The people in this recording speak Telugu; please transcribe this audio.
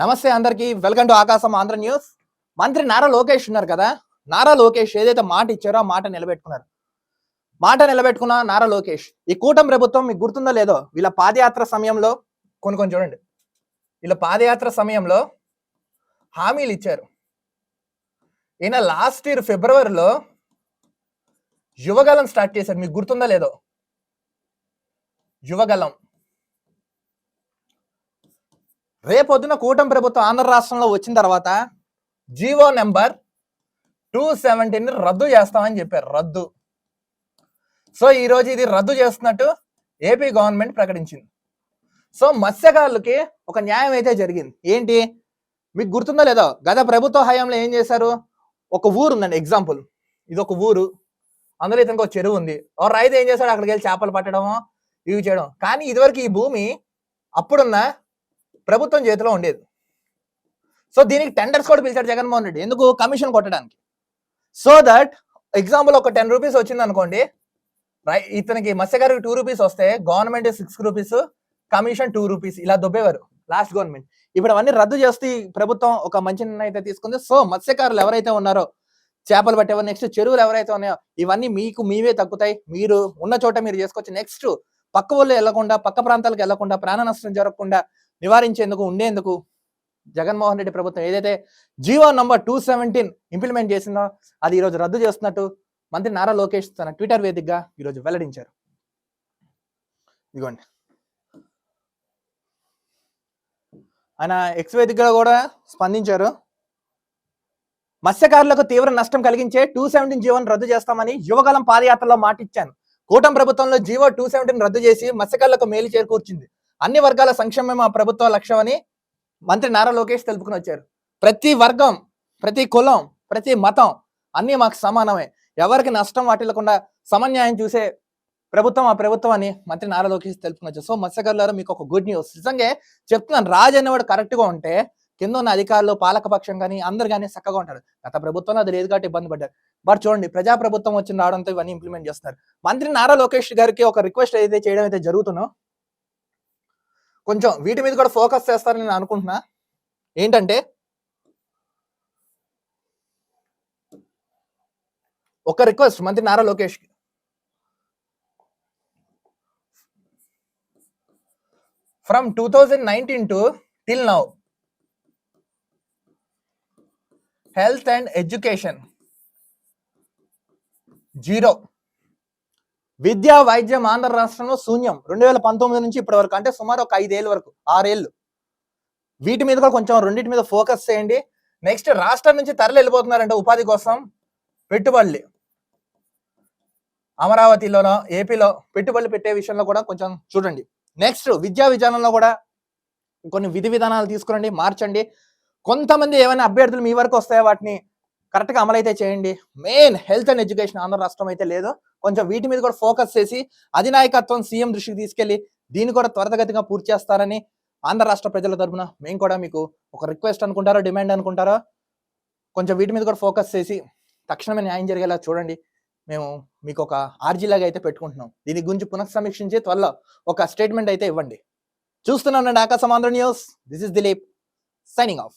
నమస్తే అందరికి. వెల్కమ్ టు ఆకాశం ఆంధ్ర న్యూస్. మంత్రి నారా లోకేష్ ఉన్నారు కదా. నారా లోకేష్ ఏదైతే మాట ఇచ్చారో ఆ మాట నిలబెట్టుకున్నారు. మాట నిలబెట్టుకున్న నారా లోకేష్ ఈ కూటమి ప్రభుత్వం మీకు గుర్తుందో లేదో? వీళ్ళ పాదయాత్ర సమయంలో కొన్ని కొన్ని చూడండి. వీళ్ళ పాదయాత్ర సమయంలో హామీలు ఇచ్చారు. ఈయన లాస్ట్ ఇయర్ ఫిబ్రవరిలో యువగలం స్టార్ట్ చేశారు. మీకు గుర్తుందో లేదో? యువగలం. రేపొద్దున కూటమి ప్రభుత్వం ఆంధ్ర రాష్ట్రంలో వచ్చిన తర్వాత జీవో నెంబర్ టూ సెవెంటీని రద్దు చేస్తామని చెప్పారు రద్దు. సో ఈరోజు ఇది రద్దు చేస్తున్నట్టు ఏపీ గవర్నమెంట్ ప్రకటించింది. సో మత్స్యకారులకి ఒక న్యాయం అయితే జరిగింది. ఏంటి? మీకు గుర్తుందో లేదో? గత ప్రభుత్వ హయాంలో ఏం చేశారు? ఒక ఊరు ఉందండి ఎగ్జాంపుల్ ఇది ఒక ఊరు. అందులో ఇతనికి ఒక చెరువు ఉంది. ఓ రైతు ఏం చేశాడు? అక్కడికి వెళ్ళి చేపలు పట్టడము ఇవి చేయడం కానీ ఇదివరకు ఈ భూమి అప్పుడున్న ప్రభుత్వం చేతిలో ఉండేది. సో దీనికి టెండర్స్ కూడా పిలిచాడు జగన్మోహన్ రెడ్డి. ఎందుకు? కమిషన్ కొట్టడానికి. సో దట్ ఎగ్జాంపుల్ ఒక టెన్ రూపీస్ వచ్చింది అనుకోండి. ఇతనికి మత్స్యగారికి టూ రూపీస్ వస్తే government six rupees commission two rupees ఇలా దొబ్బేవారు. లాస్ట్ గవర్నమెంట్ ఇప్పుడు అవన్నీ రద్దు చేస్తే ప్రభుత్వం ఒక మంచి నిర్ణయం అయితే తీసుకుంది. సో మత్స్యకారులు ఎవరైతే ఉన్నారో చేపలు పట్టేవారు నెక్స్ట్ చెరువులు ఎవరైతే ఉన్నాయో ఇవన్నీ మీకు మీవే తగ్గుతాయి. మీరు ఉన్న చోట మీరు చేసుకోవచ్చు. నెక్స్ట్ పక్క ఊళ్ళో వెళ్ళకుండా పక్క ప్రాంతాలకు వెళ్ళకుండా ప్రాణ నష్టం జరగకుండా నివారించేందుకు ఉండేందుకు జగన్మోహన్ రెడ్డి ప్రభుత్వం ఏదైతే GO number two seventeen implement చేసిందో అది ఈరోజు రద్దు చేస్తున్నట్టు మంత్రి నారా లోకేష్ తన ట్విట్టర్ వేదికగా ఈరోజు వెల్లడించారు. ఇదిగోండి. ఆయన ఎక్స్ వేదికగా కూడా స్పందించారు. మత్స్యకారులకు తీవ్ర నష్టం కలిగించే టూ సెవెంటీన్ జీవోను రద్దు చేస్తామని యువకాలం పాదయాత్రలో మాటిచ్చాను. కూటమి ప్రభుత్వంలో జీవో టూ సెవెంటీన్ రద్దు చేసి మత్స్యకారులకు మేలు చేకూర్చింది. అన్ని వర్గాల సంక్షేమమే మా ప్రభుత్వ లక్ష్యమని మంత్రి నారా లోకేష్ తెలుపుకుని వచ్చారు. ప్రతి వర్గం ప్రతి కులం ప్రతి మతం అన్నీ మాకు సమానమే. ఎవరికి నష్టం వాటిల్లకుండా సమన్యాయం చూసే ప్రభుత్వం ఆ ప్రభుత్వం అని మంత్రి నారా లోకేష్ తెలుపుకుని వచ్చారు. సో మత్స్యకారులారా మీకు ఒక గుడ్ న్యూస్. నిజంగా చెప్తున్నాను రాజు అనేవాడు కరెక్ట్గా గా ఉంటే కింద ఉన్న అధికారులు పాలకపక్షం కానీ అందరు కానీ చక్కగా ఉంటారు. గత ప్రభుత్వంలో అది లేదు కాబట్టి ఇబ్బంది పడ్డారు. బట్ చూడండి ప్రజా ప్రభుత్వం వచ్చిన రావడంతో ఇవన్నీ ఇంప్లిమెంట్ చేస్తున్నారు. మంత్రి నారా లోకేష్ గారికి ఒక రిక్వెస్ట్ అయితే చేయడం అయితే జరుగుతుందో కొంచెం వీటి మీద కూడా ఫోకస్ చేస్తారని నేను అనుకుంటున్నా. ఏంటంటే ఒక రిక్వెస్ట్ మంత్రి Nara Lokesh from two thousand nineteen to till now. Health and education. Zero. విద్యా వైద్యం ఆంధ్ర రాష్ట్రంలో శూన్యం. రెండు వేల పంతొమ్మిది నుంచి ఇప్పటి వరకు అంటే సుమారు ఒక ఐదేళ్ళ వరకు ఆరేళ్ళు. వీటి మీద కూడా కొంచెం రెండింటి మీద ఫోకస్ చేయండి. నెక్స్ట్ రాష్ట్రం నుంచి తరలి వెళ్ళిపోతున్నారంటే ఉపాధి కోసం పెట్టుబడులు. అమరావతిలోనో ఏపీలో పెట్టుబడులు పెట్టే విషయంలో కూడా కొంచెం చూడండి. నెక్స్ట్ విద్యా విధానంలో కూడా కొన్ని విధి విధానాలు తీసుకురండి మార్చండి. కొంతమంది ఏమైనా అభ్యర్థులు మీ వరకు వస్తాయో? వాటిని కరెక్ట్గా అమలైతే చేయండి. Main health and education Andhra రాష్ట్రం అయితే లేదు. కొంచెం వీటి మీద కూడా ఫోకస్ చేసి అధినాయకత్వం సీఎం దృష్టికి తీసుకెళ్ళి దీన్ని కూడా త్వరితగతిగా పూర్తి చేస్తారని ఆంధ్ర రాష్ట్ర ప్రజల తరఫున మేము కూడా మీకు ఒక రిక్వెస్ట్ అనుకుంటారో డిమాండ్ అనుకుంటారో కొంచెం వీటి మీద కూడా ఫోకస్ చేసి తక్షణమే న్యాయం జరిగేలా చూడండి. మేము మీకు ఒక ఆర్జీ లాగా అయితే పెట్టుకుంటున్నాం. దీని గురించి పునఃసమీక్షించి త్వరలో ఒక స్టేట్మెంట్ అయితే ఇవ్వండి. చూస్తున్నానండి Aakasam Andhra news. This is Dilip signing off